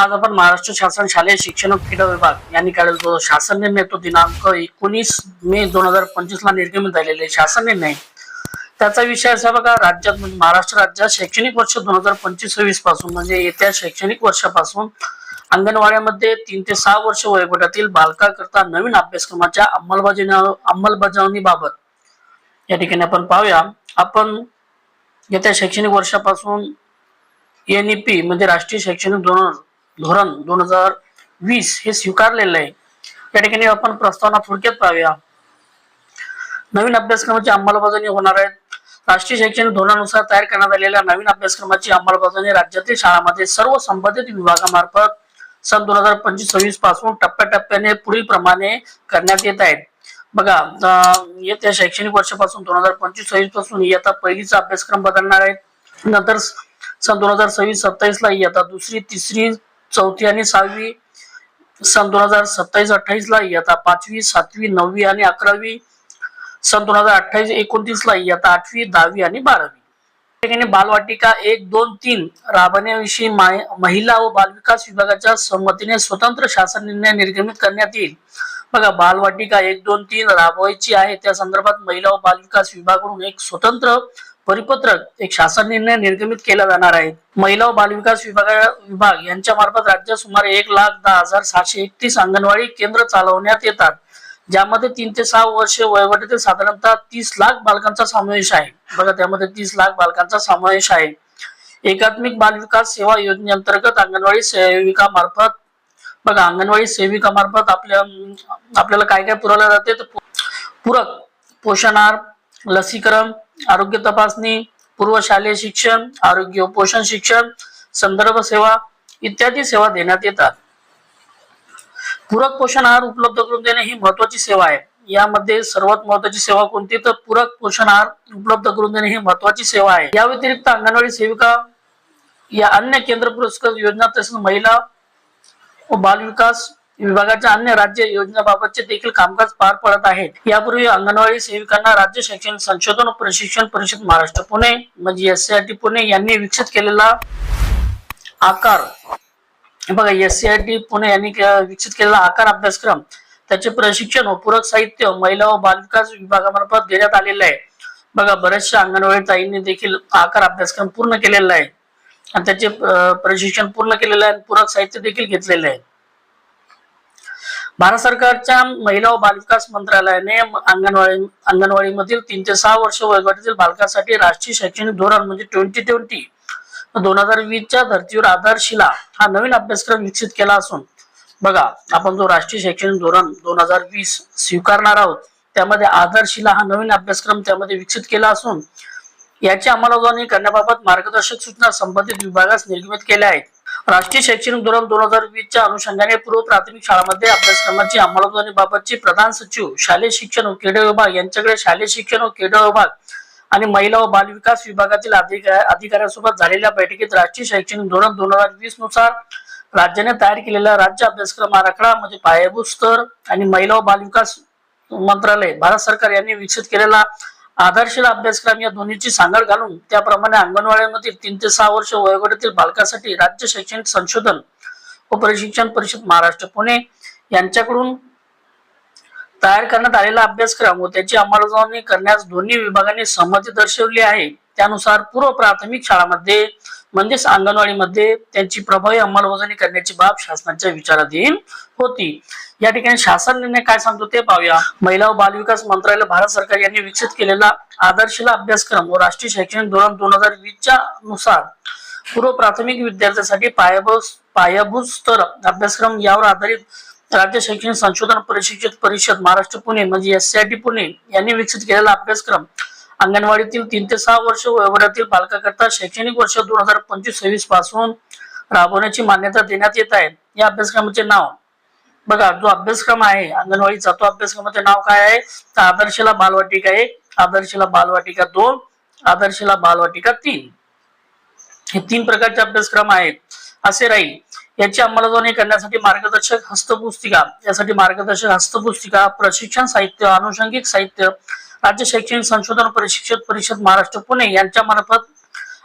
आज आपण महाराष्ट्र शासन शालेय शिक्षण क्रीडा विभाग यांनी काढले जो शासन निर्णय तो दिनांक एकोणीस मे दोन हजार पंचवीस ला निर्गमित झालेले शासन निर्णय. त्याचा विषय असा बघा राज्यात म्हणजे महाराष्ट्र राज्यात शैक्षणिक वर्ष दोन हजार पंचवीस सव्वीसपासून म्हणजे येत्या शैक्षणिक वर्षापासून अंगणवाड्यामध्ये तीन ते सहा वर्ष वयोगटातील बालकाकरता नवीन अभ्यासक्रमाच्या अंमलबजावणी अंमलबजावणीबाबत या ठिकाणी आपण पाहूया. आपण येत्या शैक्षणिक वर्षापासून एन ई पी म्हणजे राष्ट्रीय शैक्षणिक धोरण धोरण दोन हजार वीस हे स्वीकारलेलं आहे. या ठिकाणी आपण प्रस्तावना थोडक्यात पाहूया. नवीन अभ्यासक्रमाची अंमलबजावणी होणार आहेत राष्ट्रीय शैक्षणिक धोरणानुसार तयार करण्यात आलेल्या नवीन अभ्यासक्रमाची अंमलबजावणी राज्यातील शाळांमध्ये सर्व संबंधित विभागामार्फत सन दोन हजार पंचवीस सव्वीसपासून टप्प्याटप्प्याने पुढील प्रमाणे करण्यात येत आहेत बघा येत्या शैक्षणिक वर्षापासून दोन हजार पंचवीस सव्वीसपासून इयत्ता पहिलीचा अभ्यासक्रम बदलणार आहे. नंतर सन दोन हजार सव्वीस सत्तावीस ला इयत्ता दुसरी तिसरी चौथी आणि सहावी सन दोन हजार सत्तावीस अठ्ठावीस ला इयत्ता पाचवी सातवी नववी आणि अकरावी सन दोन हजार अठ्ठावीस एकोणतीस ला इयत्ता आठवी दहावी आणि बारावी. ठिकाणी बालवाटिका एक दोन तीन राबवण्याविषयी महिला व बालविकास विभागाच्या संमतीने स्वतंत्र शासन निर्णय निर्गमित करण्यात येईल. बघा बालवाटिका एक दोन तीन राबवायची आहे. त्या संदर्भात महिला व बालविकास विभागाकडून एक स्वतंत्र परिपत्रक एक शासन निर्णय निर्गमित केला जाणार आहे. महिला व बालविकास विभाग विभाग यांच्या मार्फत राज्यात सुमारे एक लाख दहा हजार सहाशे एकतीस अंगणवाडी केंद्र चालवण्यात येतात. ज्यामध्ये तीन ते सहा वर्ष वयोगटातील साधारणतः तीस लाख बालकांचा समावेश आहे. बघा त्यामध्ये तीस लाख बालकांचा समावेश आहे. एकात्मिक बालविकास सेवा योजनेअंतर्गत अंगणवाडी सेविका मार्फत बघा अंगणवाडी सेविका मार्फत आपल्या आपल्याला काय काय पुरवलं जाते? तर पूरक पोषण आहार लसीकरण आरोग्य तपासणी पूर्व शालेय शिक्षण आरोग्य पोषण शिक्षण संदर्भ सेवा इत्यादी सेवा देण्यात येतात. पूरक पोषण आहार उपलब्ध करून देणे ही महत्वाची सेवा आहे. यामध्ये सर्वात महत्वाची सेवा कोणती? तर पूरक पोषण आहार उपलब्ध करून देणे ही महत्वाची सेवा आहे. या व्यतिरिक्त अंगणवाडी सेविका या अन्य केंद्र पुरस्कृत योजना तसेच महिला व बालविकास विभागाच्या अन्य राज्य योजनाबाबतचे देखील कामकाज पार पडत आहेत. यापूर्वी अंगणवाडी सेविकांना राज्य शैक्षणिक संशोधन व प्रशिक्षण परिषद महाराष्ट्र पुणे म्हणजे एस पुणे यांनी विकसित केलेला आकार. बघा S C I T Pune यांनी विकसित केलेला आकार अभ्यासक्रम. त्याचे प्रशिक्षण व पूरक साहित्य महिला व बालविकास विभागामार्फत देण्यात आलेलं आहे. बघा बऱ्याचशा अंगणवाडी ताईंनी देखील आकार अभ्यासक्रम पूर्ण केलेला आहे. आणि त्याचे प्रशिक्षण पूर्ण केलेलं आहे आणि पूरक साहित्य देखील घेतलेलं आहे. भारत सरकारच्या महिला व बालविकास मंत्रालयाने अंगणवाडी अंगणवाडीमधील तीन ते सहा वर्ष वयोगटातील बालकांसाठी राष्ट्रीय शैक्षणिक धोरण म्हणजे ट्वेंटी ट्वेंटी दोन हजार वीसच्या धर्तीवर आधारशिला हा नवीन अभ्यासक्रम विकसित केला असून बघा आपण जो राष्ट्रीय शैक्षणिक धोरण दोन हजार वीस स्वीकारणार आहोत त्यामध्ये आधारशिला हा नवीन अभ्यासक्रम त्यामध्ये विकसित केला असून याची अंमलबजावणी करण्याबाबत मार्गदर्शक सूचना संबंधित विभागास निर्गमित केल्या आहेत. राष्ट्रीय शैक्षणिक धोरण दोन हजार वीसच्या अनुषंगाने पूर्व प्राथमिक शाळांमध्ये अभ्यासक्रमाची अंमलबजावणीबाबतची प्रधान सचिव शालेय शिक्षण व क्रीडा विभाग यांच्याकडे शालेय शिक्षण व क्रीडा विभाग आणि महिला व बालविकास विभागातील अधिकाऱ्यांसोबत झालेल्या बैठकीत राष्ट्रीय शैक्षणिक धोरण दोन हजार वीसनुसार राज्याने तयार केलेला राज्य अभ्यासक्रम आराखडा म्हणजे पायाभूत स्तर आणि महिला व बालविकास मंत्रालय भारत सरकार यांनी विकसित केलेला आधारशील अभ्यासक्रम या दोन्हीची सांगड घालून त्याप्रमाणे अंगणवाड्यांमधील तीन ते सहा वर्ष वयोगटातील बालकासाठी राज्य शैक्षणिक संशोधन व प्रशिक्षण परिषद महाराष्ट्र पुणे यांच्याकडून तयार करण्यात आलेला अभ्यासक्रम व त्याची अंमलबजावणी करण्यास दोन्ही विभागांनी सहमती दर्शवली आहे. त्यानुसार पूर्व प्राथमिक शाळांमध्ये म्हणजेच अंगणवाडीमध्ये त्यांची प्रभावी अंमलबजावणी करण्याची बाब शासनाच्या विचाराधीन होती. या ठिकाणी शासन निर्णय काय सांगतो ते पाहूया. महिला व बालविकास मंत्रालय भारत सरकार यांनी विकसित केलेला आदर्शला अभ्यासक्रम व राष्ट्रीय शैक्षणिक धोरण दोन हजार वीसच्या नुसार पूर्व प्राथमिक विद्यार्थ्यांसाठी पायाभूत पायाभूत स्तर अभ्यासक्रम यावर आधारित राज्य शैक्षणिक संशोधन प्रशिक्षित परिषद महाराष्ट्र पुणे म्हणजे एस पुणे यांनी विकसित केलेला अभ्यासक्रम अंगणवाडीतील तीन ते सहा वर्ष वयोगटातील बालकाकरता शैक्षणिक वर्ष दोन हजार पंचवीस सव्वीसपासून राबवण्याची मान्यता देण्यात येत आहे. या अभ्यासक्रमाचे नाव बघा जो अभ्यासक्रम आहे अंगणवाडीचा तो अभ्यासक्रमाचे नाव काय आहे? तर आदर्शला बालवाटिका एक आदर्शला बालवाटिका दोन आदर्शला बालवाटिका तीन. हे तीन प्रकारचे अभ्यासक्रम आहेत. असे राहील. याची अंमलबजावणी करण्यासाठी मार्गदर्शक हस्तपुस्तिका. यासाठी मार्गदर्शक हस्तपुस्तिका प्रशिक्षण साहित्य अनुषंगिक साहित्य राज्य शैक्षणिक संशोधन प्रशिक्षण परिषद महाराष्ट्र पुणे यांच्या मार्फत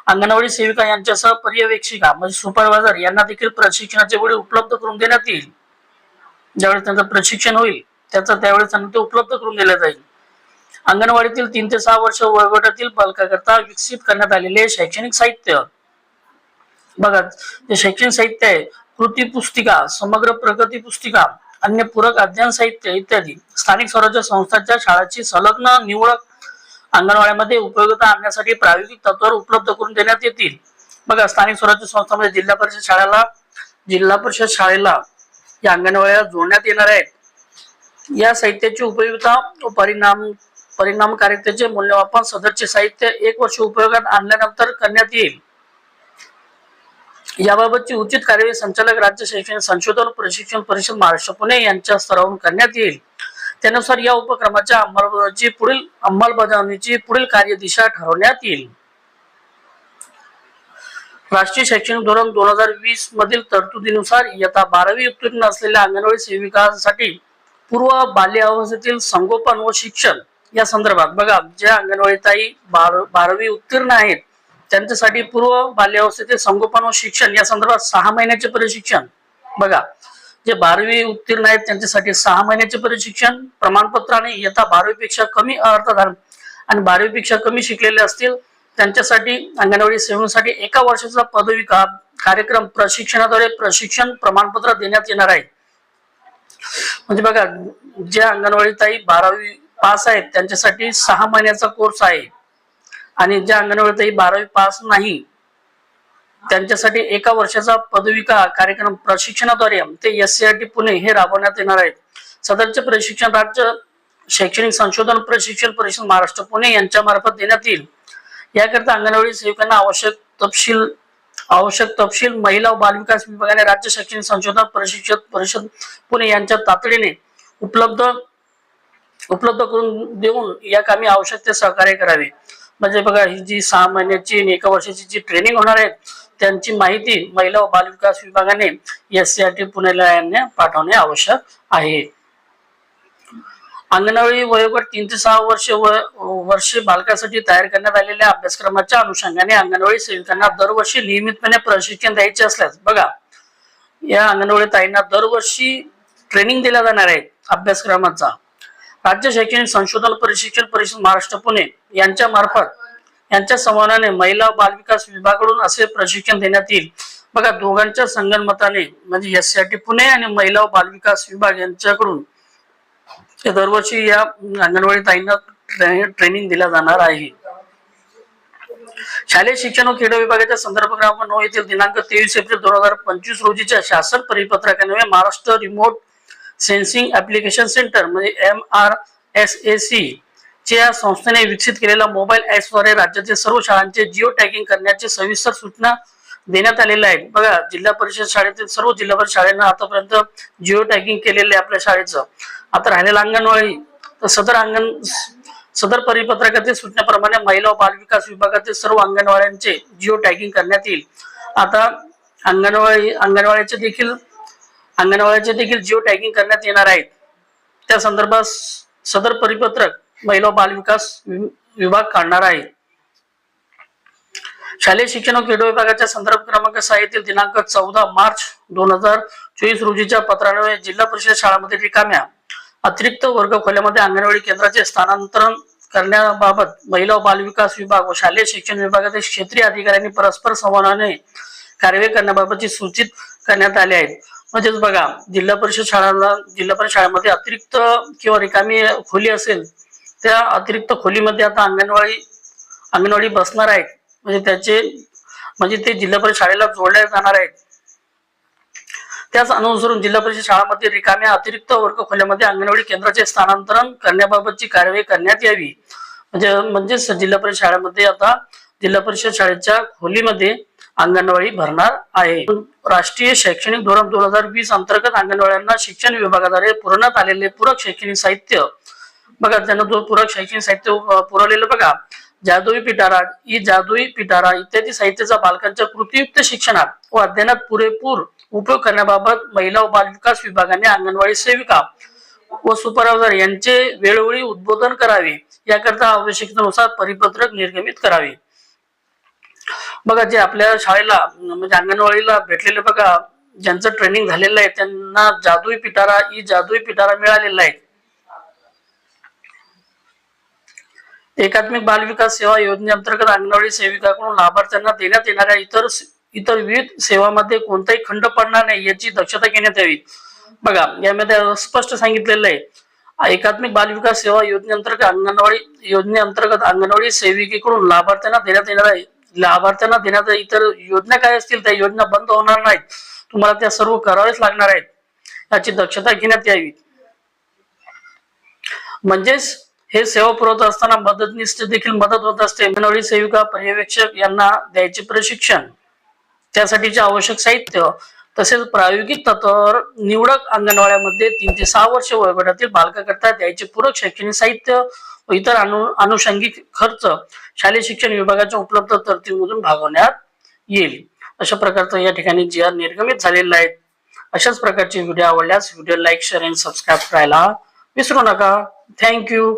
अंगणवाडी सेविका यांच्यासह पर्यवेक्षिका म्हणजे सुपरवायझर यांना देखील प्रशिक्षणाचे वेळी उपलब्ध करून देण्यात येईल. ज्यावेळेस त्यांचं प्रशिक्षण होईल त्याचं त्यावेळेस त्यांना ते उपलब्ध करून दिलं जाईल. अंगणवाडीतील तीन ते सहा वर्ष वयोगटातील बालकाकरता विकसित करण्यात आलेले शैक्षणिक साहित्य. बघा जे शैक्षणिक साहित्य आहे कृती पुस्तिका समग्र प्रगती पुस्तिका अन्य पूरक अध्ययन साहित्य इत्यादी. स्थानिक स्वराज्य संस्थांच्या शाळाची संलग्न निवडक अंगणवाड्यामध्ये उपयोगिता आणण्यासाठी प्रायोगिक तत्वावर उपलब्ध करून देण्यात येतील. बघा स्थानिक स्वराज्य संस्थांमध्ये जिल्हा परिषद शाळेला जिल्हा परिषद शाळेला या अंगणवाड्या जोडण्यात येणार आहेत. या साहित्याची उपयोगिता व परिणाम परिणामकारितेचे मूल्यमापन सदरचे साहित्य एक वर्ष उपयोगात आणल्यानंतर करण्यात येईल. याबाबतची उचित कार्यवाही संचालक राज्य शैक्षणिक संशोधन प्रशिक्षण परिषद महाराष्ट्र पुणे यांच्या स्तरावरून करण्यात येईल. त्यानुसार या उपक्रमाच्या अंमलबजावणीची पुढील अंमलबजावणीची पुढील कार्यदिशा ठरवण्यात येईल. राष्ट्रीय शैक्षणिक धोरण दोन हजार वीस मधील तरतुदीनुसार इयत्ता बारावी उत्तीर्ण असलेल्या अंगणवाडी सेविकांसाठी पूर्व बाल्य अवस्थेतील संगोपन व शिक्षण या संदर्भात बघा ज्या अंगणवाडी ताई बार बारावी उत्तीर्ण आहेत त्यांच्यासाठी पूर्व बाल्यावस्थेतील संगोपन व शिक्षण या संदर्भात सहा महिन्याचे प्रशिक्षण बघा जे बारावी उत्तीर्ण आहेत त्यांच्यासाठी सहा महिन्याचे प्रशिक्षण प्रमाणपत्र आणि इयत्ता बारावीपेक्षा कमी अर्थधारण आणि बारावीपेक्षा कमी शिकलेले असतील त्यांच्यासाठी अंगणवाडी सेवेसाठी एका वर्षाचा पदवी का कार्यक्रम प्रशिक्षणाद्वारे प्रशिक्षण प्रमाणपत्र देण्यात येणार आहे. म्हणजे बघा ज्या अंगणवाडी ताई बारावी पास आहेत त्यांच्यासाठी सहा महिन्याचा कोर्स आहे. आणि ज्या अंगणवाडीतही बारावी पास नाही त्यांच्यासाठी एका वर्षाचा पदविका कार्यक्रम प्रशिक्षणाद्वारे ते S C R T Pune हे राबवण्यात येणार आहे सदरचे प्रशिक्षण राज्य शैक्षणिक संशोधन प्रशिक्षण परिषद महाराष्ट्र पुणे यांच्या मार्फत देण्यात येईल. याकरिता अंगणवाडी सेविकांना आवश्यक तपशील आवश्यक तपशील महिला व बालविकास विभागाने राज्य शैक्षणिक संशोधन प्रशिक्षण परिषद पुणे यांच्या तातडीने उपलब्ध उपलब्ध करून देऊन या कामी आवश्यक ते सहकार्य करावे. म्हणजे बघा ही जी सहा महिन्याची आणि एका वर्षाची जी ट्रेनिंग होणार आहे त्यांची माहिती महिला व बालविकास विभागाने एस सी आर टी पुण्याला यांना पाठवणे आवश्यक आहे. अंगणवाडी वयोगट तीन ते सहा वर्ष वर्षे बालकासाठी तयार करण्यात आलेल्या अभ्यासक्रमाच्या अनुषंगाने अंगणवाडी सेविकांना दरवर्षी नियमितपणे प्रशिक्षण द्यायचे असल्यास बघा या अंगणवाडी ताईंना दरवर्षी ट्रेनिंग दिला जाणार आहे अभ्यासक्रमाचा. राज्य शैक्षणिक संशोधन प्रशिक्षण परिषद महाराष्ट्र पुणे यांच्या मार्फत यांच्या संवादाने महिला बाल बालविकास विभागाकडून असे प्रशिक्षण देण्यात येईल. बघा दोघांच्या संगणमताने म्हणजे S C R T Pune आणि महिला व बालविकास विभाग यांच्याकडून दरवर्षी या अंगणवाडी ताईंना ट्रेनिंग दिल्या जाणार आहे. शालेय शिक्षण व क्रीडा विभागाच्या संदर्भ क्रमांक नऊ येथील दिनांक तेवीस एप्रिल दोन हजार पंचवीस रोजीच्या शासन परिपत्रकान्वये Maharashtra remote sensing application centre म्हणजे M R S A C च्या या संस्थेने विकसित केलेल्या मोबाईल ॲप्सद्वारे राज्यातील सर्व शाळांचे जिओ टॅगिंग करण्याची सविस्तर सूचना देण्यात आलेल्या आहेत बघा जिल्हा परिषद शाळेतील सर्व जिल्हा परिषद शाळांना आतापर्यंत जिओ टॅगिंग केलेले आपल्या शाळेचं. आता राहिलेलं अंगणवाडी तर सदर अंगण सदर परिपत्रकातील सूचनेप्रमाणे महिला व बालविकास विभागातील सर्व अंगणवाड्यांचे जिओ टॅगिंग करण्यात येईल. आता अंगणवाडी अंगणवाडीचे देखील अंगणवाडीचे देखील जिओ टॅगिंग करण्यात येणार आहेत. त्या संदर्भात सदर परिपत्रक महिला व बालविकास विभाग काढणार आहे. शालेय शिक्षण व क्रीडा विभागाच्या संदर्भ क्रमांक सहा येथील दिनांक चौदा मार्च दोन हजार चोवीस रोजीच्या पत्रान्वये जिल्हा परिषद शाळांमध्ये रिकाम्या अतिरिक्त वर्ग खोल्यामध्ये अंगणवाडी केंद्राचे स्थानांतरण करण्याबाबत महिला व बालविकास विभाग व शालेय शिक्षण विभागातील क्षेत्रीय अधिकाऱ्यांनी परस्पर संवादाने कार्यवाही करण्याबाबतची सूचित करण्यात आली आहे. म्हणजेच बघा जिल्हा परिषद शाळांना जिल्हा परिषद शाळांमध्ये अतिरिक्त किंवा रिकामी खोली असेल त्या अतिरिक्त खोलीमध्ये आता अंगणवाडी अंगणवाडी बसणार आहेत. म्हणजे त्याचे म्हणजे ते जिल्हा परिषद शाळेला जोडल्या जाणार आहेत. त्याच अनुसरून जिल्हा परिषद शाळांमध्ये रिकाम्या अतिरिक्त वर्ग खोल्यामध्ये अंगणवाडी केंद्राचे स्थानांतरण करण्याबाबतची कार्यवाही करण्यात यावी. म्हणजे म्हणजेच जिल्हा परिषद शाळेमध्ये आता जिल्हा परिषद शाळेच्या खोलीमध्ये अंगणवाडी भरणार आहे. राष्ट्रीय शैक्षणिक धोरण दोन हजार वीस अंतर्गत अंगणवाड्यांना शिक्षण विभागाद्वारे पुरवण्यात आलेले पूरक शैक्षणिक साहित्य. बघा त्यांना जो पूरक शैक्षणिक साहित्य पुरवलेलं बघा. जादुई पिटारा ई जादुई पिटारा इत्यादी साहित्याचा बालकांच्या कृतीयुक्त शिक्षणात व अध्ययनात पुरेपूर उपयोग करण्याबाबत महिला व बालविकास विभागाने अंगणवाडी सेविका व सुपरवायझर यांचे वेळोवेळी उद्बोधन करावे. याकरता आवश्यकतेनुसार परिपत्रक निर्गमित करावे. बघा जे आपल्या शाळेला म्हणजे अंगणवाडीला भेटलेले बघा ज्यांचं ट्रेनिंग झालेलं आहे त्यांना जादुई पिटारा ई जादुई पिटारा मिळालेला आहे. एकात्मिक बाल विकास सेवा योजनेअंतर्गत अंगणवाडी सेविकाकडून लाभार्थ्यांना देण्यात येणाऱ्या इतर इतर विविध सेवामध्ये कोणताही खंड पडणार नाही याची दक्षता घेण्यात यावी. बघा यामध्ये स्पष्ट सांगितलेलं आहे. एकात्मिक बाल विकास सेवा योजनेअंतर्गत अंगणवाडी योजनेअंतर्गत अंगणवाडी सेविकेकडून लाभार्थ्यांना देण्यात येणाऱ्या लाभार्थ्यांना देण्यात इतर योजना काय असतील त्या योजना बंद होणार नाहीत. तुम्हाला त्या सर्व करावेच लागणार आहेत. याची दक्षता घेण्यात यावी. म्हणजेच हे सेवा पुरवत असताना मदतनीस देखील मदत होत असते. अंगणवाडी सेविका पर्यवेक्षक यांना द्यायचे प्रशिक्षण. त्यासाठीचे आवश्यक साहित्य तसेच प्रायोगिक तत्वावर निवडक अंगणवाड्यामध्ये तीन ते सहा वर्ष वयोगटातील बालकाकरता द्यायचे पूरक शैक्षणिक साहित्य इतर अनु अनुषंगिक खर्च शालेय शिक्षण विभागाच्या उपलब्ध तरतूदीमधून भागवण्यात येईल. अशा प्रकारचं या ठिकाणी जी आर निर्गमित झालेला आहे अशाच प्रकारचे व्हिडिओ आवडल्यास व्हिडिओ लाईक शेअर आणि सबस्क्राईब करायला विसरू नका. थँक्यू